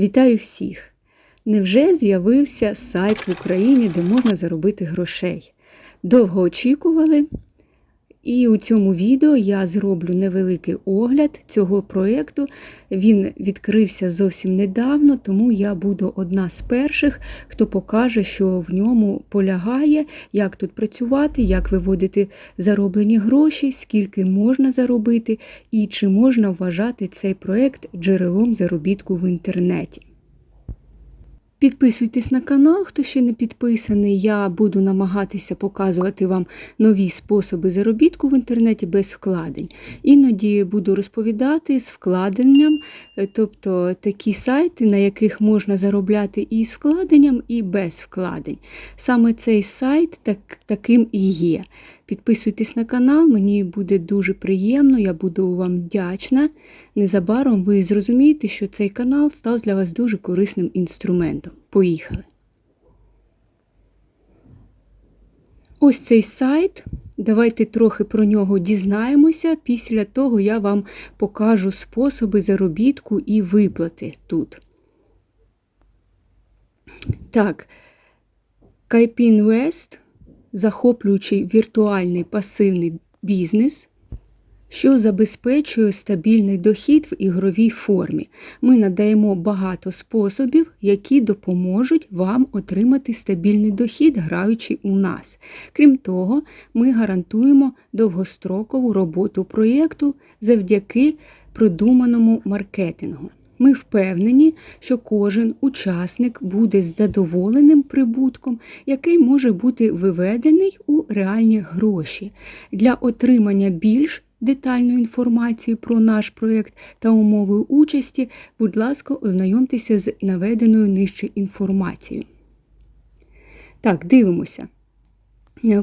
Вітаю всіх! Невже з'явився сайт в Україні, де можна заробити грошей? Довго очікували, і у цьому відео я зроблю невеликий огляд цього проєкту. Він відкрився зовсім недавно, тому я буду одна з перших, хто покаже, що в ньому полягає, як тут працювати, як виводити зароблені гроші, скільки можна заробити і чи можна вважати цей проєкт джерелом заробітку в інтернеті. Підписуйтесь на канал, хто ще не підписаний. Я буду намагатися показувати вам нові способи заробітку в інтернеті без вкладень. Іноді буду розповідати з вкладенням, е, тобто такі сайти, на яких можна заробляти і з вкладенням, і без вкладень. Саме цей сайт так, таким і є. Підписуйтесь на канал, мені буде дуже приємно, я буду вам вдячна. Незабаром ви зрозумієте, що цей канал став для вас дуже корисним інструментом. Поїхали! Ось цей сайт. Давайте трохи про нього дізнаємося. Після того я вам покажу способи заробітку і виплати тут. Так, Кайпінвест захоплюючий віртуальний пасивний бізнес, що забезпечує стабільний дохід в ігровій формі. Ми надаємо багато способів, які допоможуть вам отримати стабільний дохід, граючи у нас. Крім того, ми гарантуємо довгострокову роботу проєкту завдяки продуманому маркетингу. Ми впевнені, що кожен учасник буде задоволеним прибутком, який може бути виведений у реальні гроші. Для отримання більш детальної інформації про наш проєкт та умови участі, будь ласка, ознайомтеся з наведеною нижче інформацією. Так, дивимося.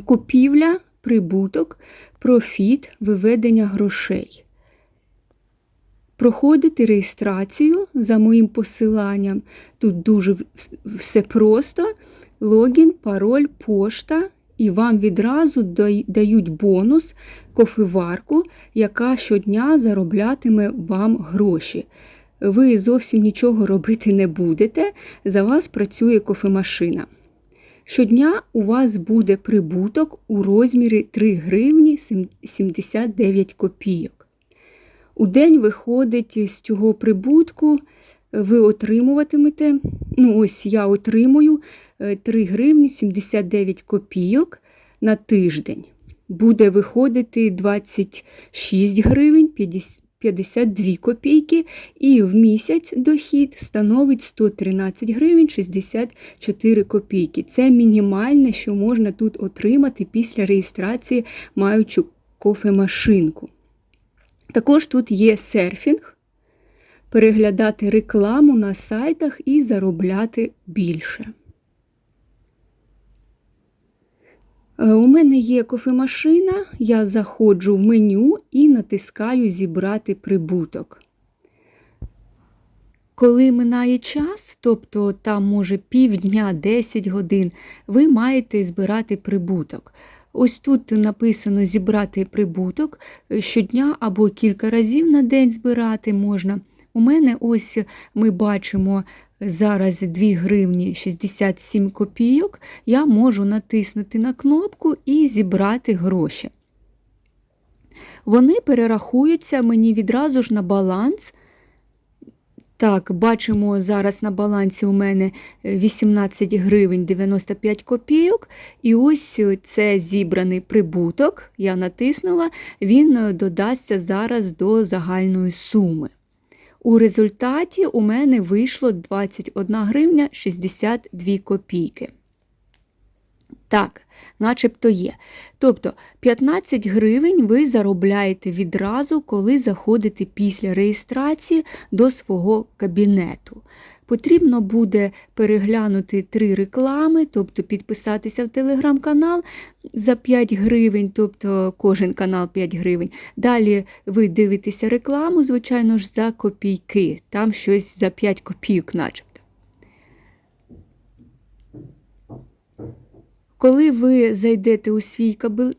Купівля, прибуток, профіт, виведення грошей проходите реєстрацію за моїм посиланням. Тут дуже все просто: логін, пароль, пошта, і вам відразу дають бонус, кофеварку, яка щодня зароблятиме вам гроші. Ви зовсім нічого робити не будете, за вас працює кофемашина. Щодня у вас буде прибуток у розмірі 3 гривні 79 копійок. У день виходить з цього прибутку, ви отримуватимете, ну ось я отримую 3 е, гривні 79 копійок на тиждень. Буде виходити 26 гривень 52 копійки, і в місяць дохід становить 113 гривень 64 копійки. Це мінімальне, що можна тут отримати після реєстрації, маючи кофемашинку. Також тут є серфінг, переглядати рекламу на сайтах і заробляти більше. Е, у мене є кофемашина, я заходжу в меню і натискаю Зібрати прибуток. Коли минає час, тобто там може півдня, 10 годин, ви маєте збирати прибуток. Ось тут написано зібрати прибуток щодня або кілька разів на день збирати можна. У мене ось ми бачимо зараз 2 гривні 67 копійок. Я можу натиснути на кнопку і зібрати гроші. Вони перерахуються мені відразу ж на баланс. Так, бачимо зараз на балансі у мене 18 е, гривень 95 копійок. І ось е, це зібраний прибуток, я натиснула, він е, додасться зараз до загальної суми. У результаті у мене вийшло 21 гривня 62 копійки. Так, начебто є. Тобто 15 гривень ви заробляєте відразу, коли заходите після реєстрації до свого кабінету. Потрібно буде переглянути три реклами, тобто підписатися в телеграм-канал за 5 гривень, тобто кожен канал 5 гривень. Далі ви дивитеся рекламу, звичайно ж, за копійки, там щось за 5 копійок, начебто. Коли ви зайдете у свій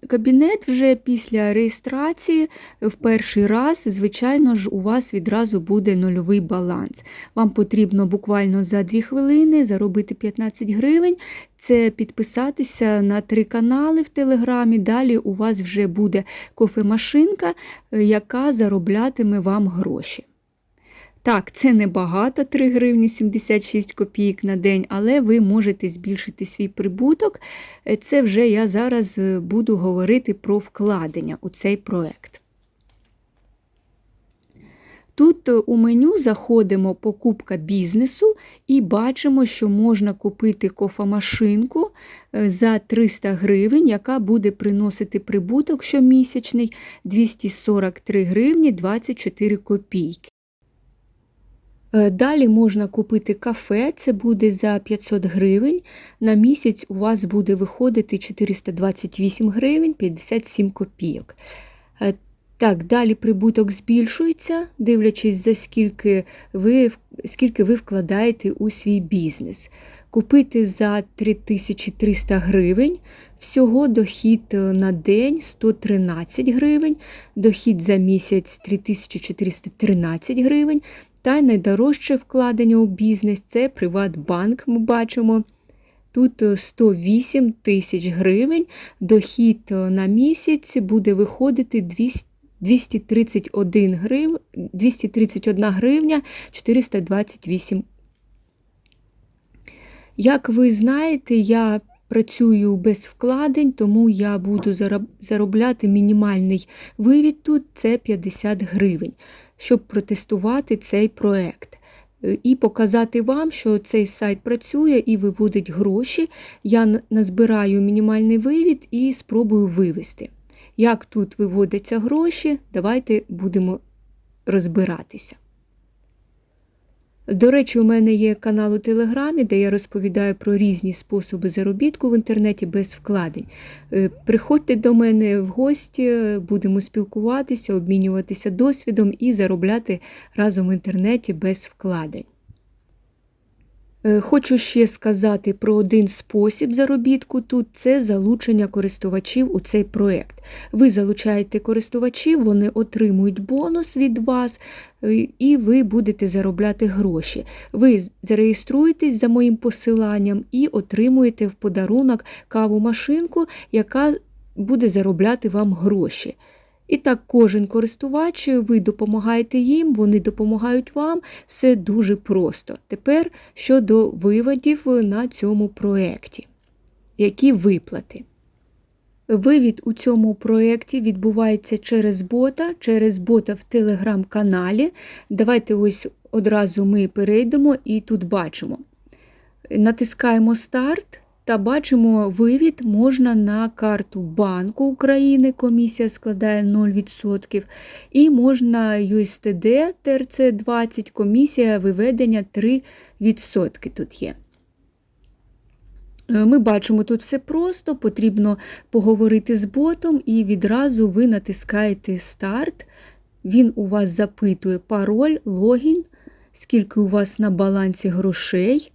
кабінет вже після реєстрації, в перший раз, звичайно ж, у вас відразу буде нульовий баланс. Вам потрібно буквально за 2 хвилини заробити 15 гривень. Це підписатися на три канали в Телеграмі. Далі у вас вже буде кофемашинка, яка зароблятиме вам гроші. Так, це небагато 3 гривні 76 копійок на день, але ви можете збільшити свій прибуток. Е, Це вже я зараз е, буду говорити про вкладення у цей проект. Тут е, у меню заходимо покупка бізнесу і бачимо, що можна купити кофемашинку за 300 гривень, яка буде приносити прибуток щомісячний 243 гривні 24 копійки. Е, Далі можна купити кафе, це буде за 500 гривень. На місяць у вас буде виходити 428 гривень 57 копійок. Е, Так, далі прибуток збільшується, дивлячись за скільки ви, скільки ви вкладаєте у свій бізнес. Купити за 3300 гривень, всього дохід е, на день 113 гривень, дохід за місяць 3413 гривень. Та й найдорожче вкладення у бізнес це Приватбанк, ми бачимо. Тут е, 108 тисяч гривень, дохід е, на місяць буде виходити 200 231 грив, 231 гривня 428. Як ви знаєте, я працюю без вкладень, тому я буду заробляти мінімальний вивід тут це 50 гривень, щоб протестувати цей проект. Е, І показати вам, що цей сайт працює і виводить гроші. Я назбираю мінімальний вивід і спробую вивести. Як тут виводяться гроші, давайте будемо розбиратися. До речі, у мене є канал у Телеграмі, де я розповідаю про різні способи заробітку в інтернеті без вкладень. Е, Приходьте до мене в гості, будемо спілкуватися, обмінюватися досвідом і заробляти разом в інтернеті без вкладень. Е, Хочу ще сказати про один спосіб заробітку тут це залучення користувачів у цей проект. Ви залучаєте користувачів, вони отримують бонус від вас, е, і ви будете заробляти гроші. Ви зареєструєтесь за моїм посиланням і отримуєте в подарунок каву-машинку, яка буде заробляти вам гроші. І так, кожен користувач, ви допомагаєте їм, вони допомагають вам. Все дуже просто. Тепер щодо виводів на цьому проєкті. Які виплати? Вивід у цьому проєкті відбувається через бота, через бота в телеграм-каналі. Давайте ось одразу ми перейдемо і тут бачимо. Натискаємо старт та бачимо вивід можна на карту Банку України, комісія складає 0%, і можна USTD TRC20, комісія виведення 3% тут є. Е, Ми бачимо тут все просто, потрібно поговорити з ботом, і відразу ви натискаєте старт. Він у вас запитує пароль, логін, скільки у вас на балансі грошей,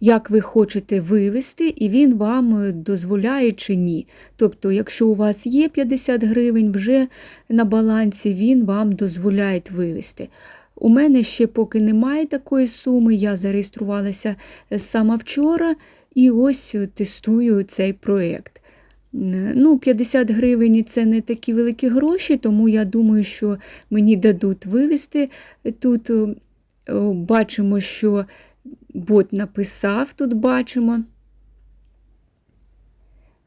як ви хочете вивести, і він вам е, дозволяє чи ні. Тобто, якщо у вас є 50 гривень вже на балансі, він вам дозволяє вивести. У мене ще поки немає такої суми, я зареєструвалася е, саме вчора і ось е, тестую цей проєкт. Ну, 50 гривень це не такі великі гроші, тому я думаю, що мені дадуть вивести. Тут бачимо, що бот написав, тут бачимо.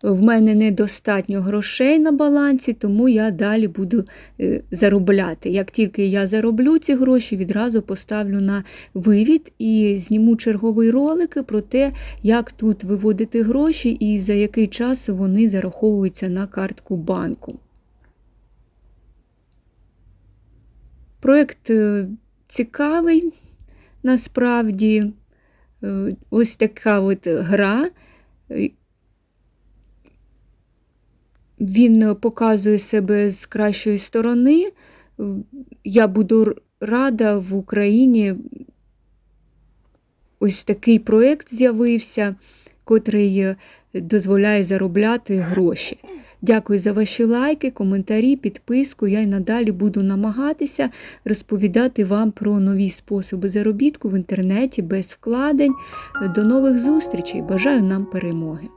В мене недостатньо грошей на балансі, тому я далі буду е, заробляти. Як тільки я зароблю ці гроші, відразу поставлю на вивід і зніму черговий ролик про те, як тут виводити гроші і за який час вони зараховуються на картку банку. Проєкт е, цікавий, насправді. Ось така от гра. Він показує себе з кращої сторони. Я буду рада в Україні. Ось такий проєкт з'явився, котрий е, дозволяє заробляти гроші. Дякую за ваші лайки, коментарі, підписку. Я й надалі буду намагатися розповідати вам про нові способи заробітку в інтернеті без вкладень. До нових зустрічей! Бажаю нам перемоги!